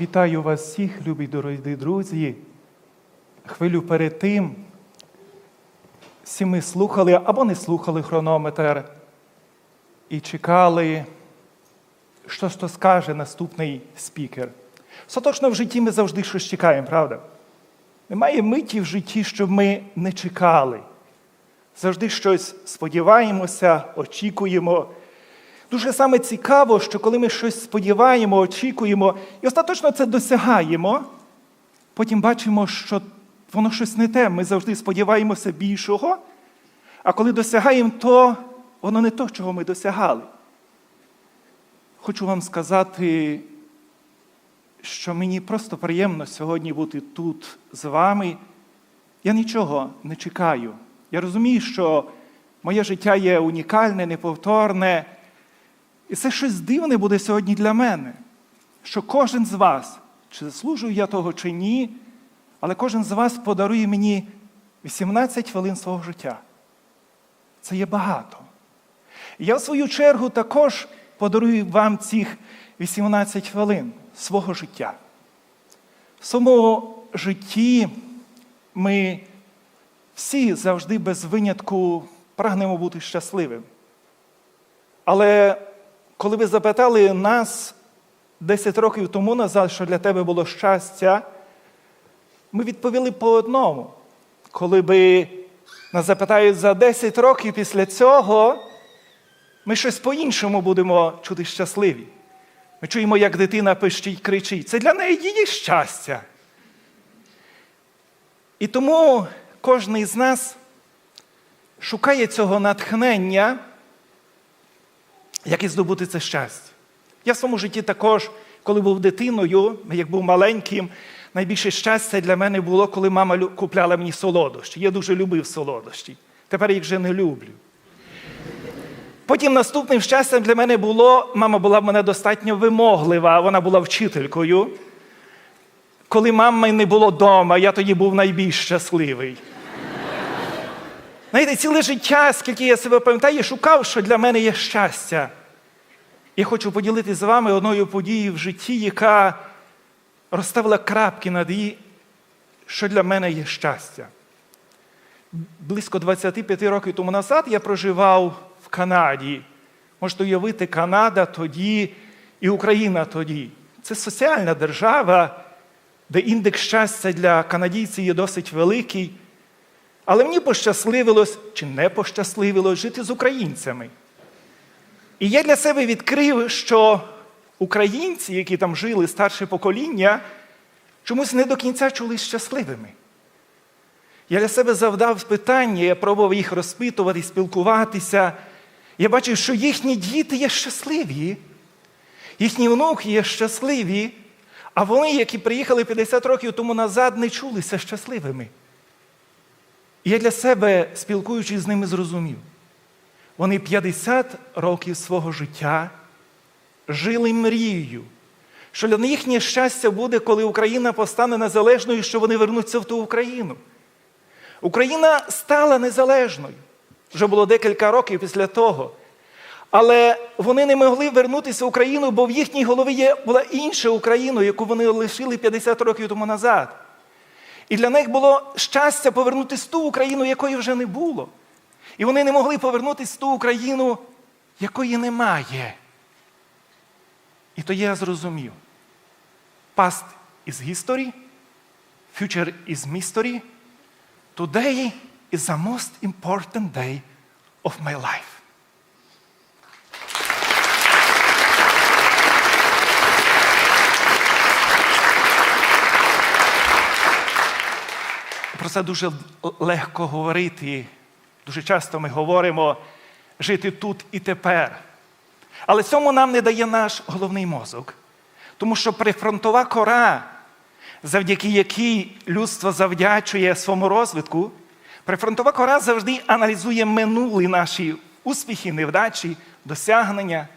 Вітаю вас всіх, любі дорогі друзі. Хвилю перед тим всі ми слухали або не слухали хронометр і чекали, що ж то скаже наступний спікер. Остаточно в житті ми завжди щось чекаємо, правда? Немає миті в житті, щоб ми не чекали. Завжди щось сподіваємося, очікуємо. Дуже саме цікаво, що коли ми щось сподіваємо, очікуємо і остаточно це досягаємо, потім бачимо, що воно щось не те. Ми завжди сподіваємося більшого, а коли досягаємо, то воно не то, чого ми досягали. Хочу вам сказати, що мені просто приємно сьогодні бути тут з вами. Я нічого не чекаю. Я розумію, що моє життя є унікальне, неповторне. І це щось дивне буде сьогодні для мене, що кожен з вас, чи заслужую я того, чи ні, але кожен з вас подарує мені 18 хвилин свого життя. Це є багато. І я, в свою чергу, також подарую вам цих 18 хвилин свого життя. В своєму житті ми всі завжди без винятку прагнемо бути щасливим. Але коли ви запитали нас 10 років тому назад, що для тебе було щастя, ми відповіли по одному. Коли би нас запитають за 10 років після цього, ми щось по-іншому будемо чути щасливі. Ми чуємо, як дитина пищить, кричить. Це для неї її щастя. І тому кожен з нас шукає цього натхнення, як і здобути це щастя. Я в своєму житті також, коли був дитиною, як був маленьким, найбільше щастя для мене було, коли мама купляла мені солодощі. Я дуже любив солодощі. Тепер їх вже не люблю. Потім наступним щастям для мене було, мама була в мене достатньо вимоглива, вона була вчителькою. Коли мами не було вдома, я тоді був найбільш щасливий. Знаєте, ціле життя, скільки я себе пам'ятаю, шукав, що для мене є щастя. І хочу поділитися з вами одною подією в житті, яка розставила крапки над її, що для мене є щастя. Близько 25 років тому назад я проживав в Канаді. Можете уявити, Канада тоді і Україна тоді. Це соціальна держава, де індекс щастя для канадійців є досить великий. Але мені пощасливилось чи не пощасливилось жити з українцями. І я для себе відкрив, що українці, які там жили старше покоління, чомусь не до кінця чули щасливими. Я для себе завдав питання, я пробував їх розпитувати, спілкуватися. Я бачив, що їхні діти є щасливі, їхні внуки є щасливі, а вони, які приїхали 50 років тому назад, не чулися щасливими. І я для себе, спілкуючись з ними, зрозумів. Вони 50 років свого життя жили мрією, що для їхнє щастя буде, коли Україна постане незалежною, що вони вернуться в ту Україну. Україна стала незалежною. Вже було декілька років після того. Але вони не могли вернутися в Україну, бо в їхній голові була інша Україна, яку вони лишили 50 років тому назад. І для них було щастя повернутися в ту Україну, якої вже не було. І вони не могли повернутися в ту Україну, якої немає. І то я зрозумів. Past is history, future is mystery. Today is the most important day of my life. Про це дуже легко говорити. Дуже часто ми говоримо жити тут і тепер. Але цьому нам не дає наш головний мозок. Тому що прифронтова кора, завдяки якій людство завдячує своєму розвитку, прифронтова кора завжди аналізує минулі наші успіхи, невдачі, досягнення.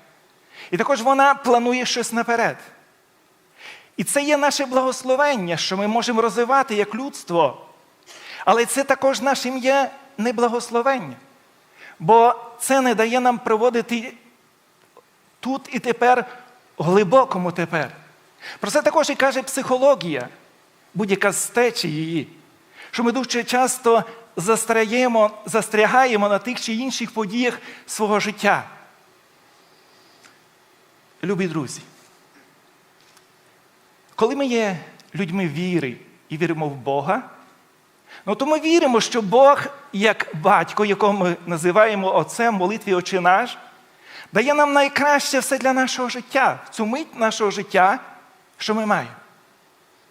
І також вона планує щось наперед. І це є наше благословення, що ми можемо розвивати як людство. Але це також нашим є неблагословення. Бо це не дає нам проводити тут і тепер, глибокому тепер. Про це також і каже психологія, будь-яка з течії її, що ми дуже часто застряємо, застрягаємо на тих чи інших подіях свого життя. Любі друзі, коли ми є людьми віри і віримо в Бога, ну то ми віримо, що Бог, як батько, якого ми називаємо Отцем молитві Отче наш, дає нам найкраще все для нашого життя, в цю мить нашого життя, що ми маємо.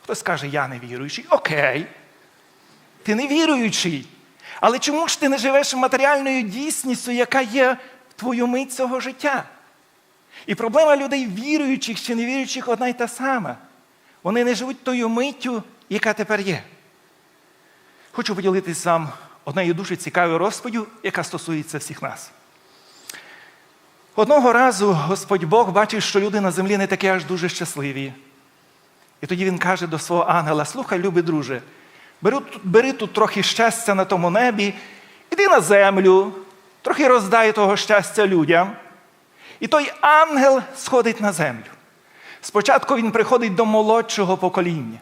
Хтось каже, я не віруючий. Окей. Ти не віруючий. Але чому ж ти не живеш матеріальною дійсністю, яка є в твою мить цього життя? І проблема людей, віруючих чи невіруючих, одна й та сама. Вони не живуть тою миттю, яка тепер є. Хочу поділитися вам однією дуже цікавою розповіддю, яка стосується всіх нас. Одного разу Господь Бог бачив, що люди на землі не такі аж дуже щасливі. І тоді він каже до свого ангела: слухай, любий друже, бери, бери тут трохи щастя на тому небі, іди на землю, трохи роздай того щастя людям. І той ангел сходить на землю. Спочатку він приходить до молодшого покоління,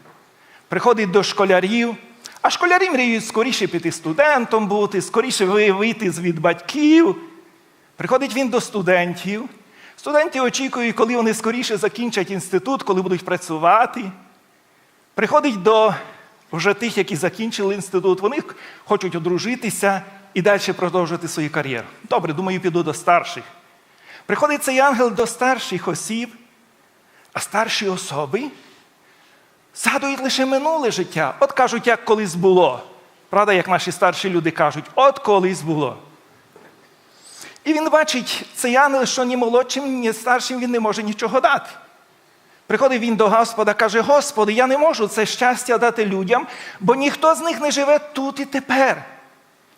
приходить до школярів, а школярі мріють скоріше піти студентом бути, скоріше ви- вийти від батьків. Приходить він до студентів. Студенти очікують, коли вони скоріше закінчать інститут, коли будуть працювати. Приходить до вже тих, які закінчили інститут, вони хочуть одружитися і далі продовжувати свою кар'єру. Добре, думаю, піду до старших. Приходить цей ангел до старших осіб, а старші особи згадують лише минуле життя. От кажуть, як колись було. Правда, як наші старші люди кажуть, от колись було. І він бачить цей ангел, що ні молодшим, ні старшим він не може нічого дати. Приходить він до Господа, каже: Господи, я не можу це щастя дати людям, бо ніхто з них не живе тут і тепер.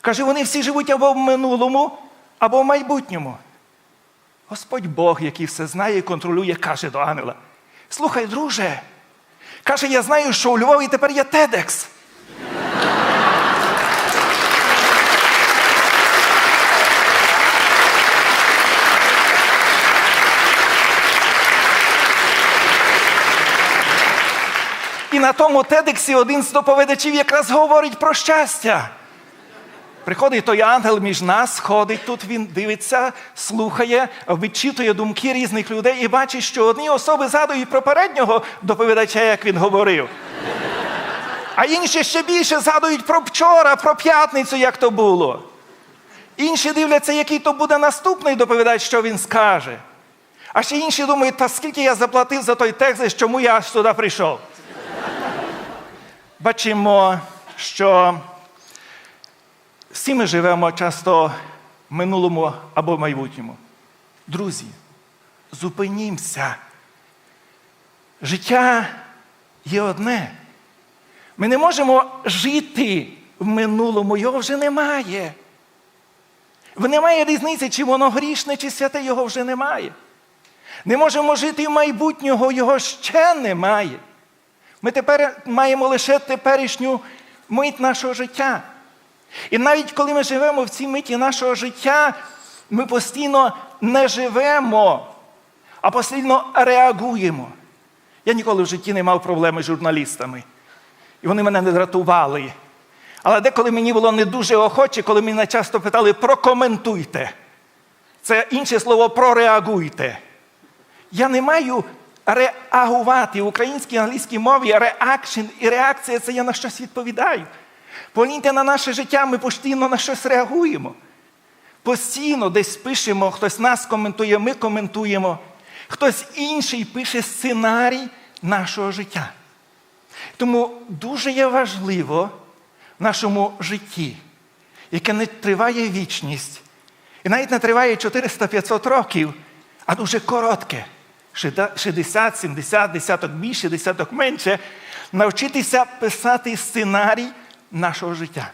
Каже, вони всі живуть або в минулому, або в майбутньому. Господь Бог, який все знає і контролює, каже до ангела: Слухай, друже, каже, я знаю, що у Львові тепер є Тедекс. І на тому Тедексі один з доповідачів якраз говорить про щастя. Приходить той ангел між нас, ходить тут, він дивиться, слухає, відчитує думки різних людей і бачить, що одні особи згадують про переднього доповідача, як він говорив. А інші ще більше згадують про вчора, про п'ятницю, як то було. Інші дивляться, який то буде наступний доповідач, що він скаже. А ще інші думають, та скільки я заплатив за той текст, чому я сюди прийшов. Бачимо, що всі ми живемо часто в минулому або в майбутньому. Друзі, зупинімося. Життя є одне. Ми не можемо жити в минулому, його вже немає. Немає різниці, чи воно грішне, чи святе, його вже немає. Не можемо жити в майбутнього, його ще немає. Ми тепер маємо лише теперішню мить нашого життя. І навіть коли ми живемо в цій миті нашого життя, ми постійно не живемо, а постійно реагуємо. Я ніколи в житті не мав проблеми з журналістами. І вони мене не дратували. Але деколи мені було не дуже охоче, коли мене часто питали прокоментуйте. Це інше слово прореагуйте. Я не маю реагувати в українській англійській мові реакшн і реакція це я на щось відповідаю. Погляньте на наше життя, ми постійно на щось реагуємо. Постійно десь пишемо, хтось нас коментує, ми коментуємо, хтось інший пише сценарій нашого життя. Тому дуже є важливо в нашому житті, яке не триває вічність, і навіть не триває 400-500 років, а дуже коротке. 60, 70, десяток більше, десяток менше, навчитися писати сценарій нашого життя.